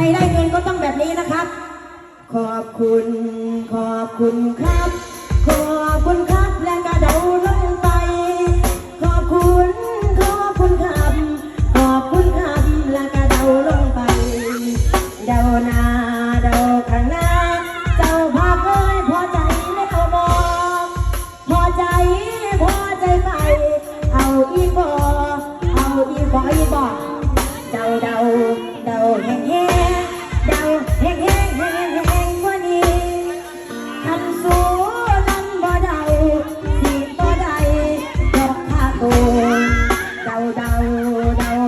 รได้เงินก็ต้องแบบนี้นะครับ ขอบคุณ ขอบคุณครับ ขอบคุณครับแล้วก็เดาลงไป ขอบคุณ ขอบคุณครับ ขอบคุณครับแล้วก็เดาลงไป เดาหน้าเดาข้างหน้า เจ้าภาพเคยพอใจไม่เอาบอก พอใจ พอใจไป Lord,